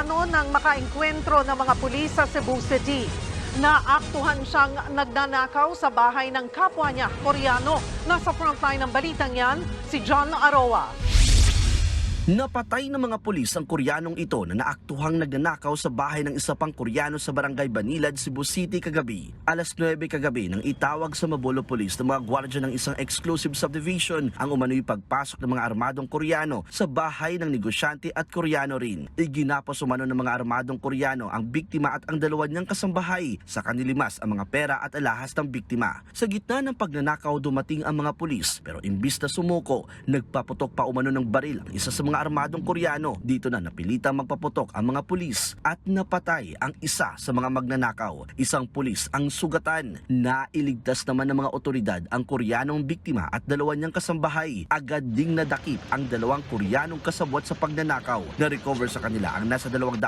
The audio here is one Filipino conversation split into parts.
plano ng makaengkwentro ng mga pulis sa Cebu City. Naaktuhan siyang nagnanakaw sa bahay ng kapwa niya, Koreano. Nasa frontline ng balitang yan, si John Aroa. Napatay ng mga pulis ang Koreanong ito na naaktuhang nagnanakaw sa bahay ng isa pang Koreano sa barangay Banilad, Cebu City kagabi. Alas 9 kagabi nang itawag sa Mabolo Police ng mga gwardya ng isang exclusive subdivision ang umano'y pagpasok ng mga armadong Koreano sa bahay ng negosyante at Koreano rin. Iginapos umano ng mga armadong Koreano ang biktima at ang dalawa niyang kasambahay sa kanilimas ang mga pera at alahas ng biktima. Sa gitna ng pagnanakaw dumating ang mga pulis pero imbis na sumuko, nagpaputok pa umano ng baril ang isa sa mga armadong Koreano. Dito na napilitang magpaputok ang mga pulis at napatay ang isa sa mga magnanakaw. Isang pulis ang sugatan. Nailigtas naman ng mga otoridad ang Koreanong biktima at dalawa niyang kasambahay. Agad ding nadakip ang dalawang Koreanong kasabwat sa pagnanakaw. Na-recover sa kanila ang nasa 200,000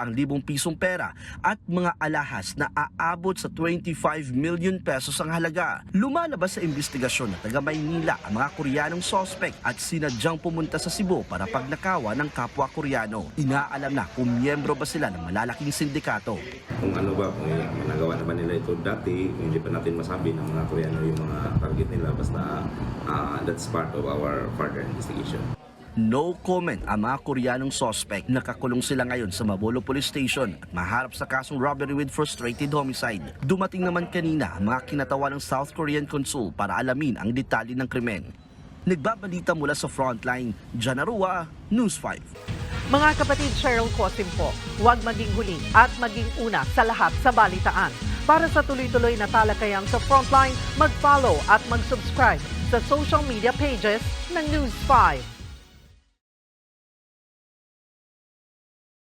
pisong pera at mga alahas na aabot sa 25 million pesos ang halaga. Lumalabas sa investigasyon na taga Maynila ang mga Koreanong sospek at sinadyang pumunta sa Cebu para pagnakawan ng kapwa Koreano. Inaalam na kung miyembro ba sila ng malalaking sindikato. kung ano ba, kung nagawa naman nila ito dati, hindi pa natin masabi ng mga Koreano yung mga target nila. Basta ah, that's part of our further investigation. No comment ang mga Koreanong sospek. Nakakulong sila ngayon sa Mabolo Police Station at maharap sa kasong robbery with frustrated homicide. Dumating naman kanina ang mga kinatawa ng South Korean Consul para alamin ang detalye ng krimen. Nagbabalita mula sa frontline, Janarua, News 5. Mga kapatid Cheryl Cosim po, huwag maging huli at maging una sa lahat sa balitaan. Para sa tuloy-tuloy na talakayan sa Frontline, mag-follow at mag-subscribe sa social media pages ng News 5.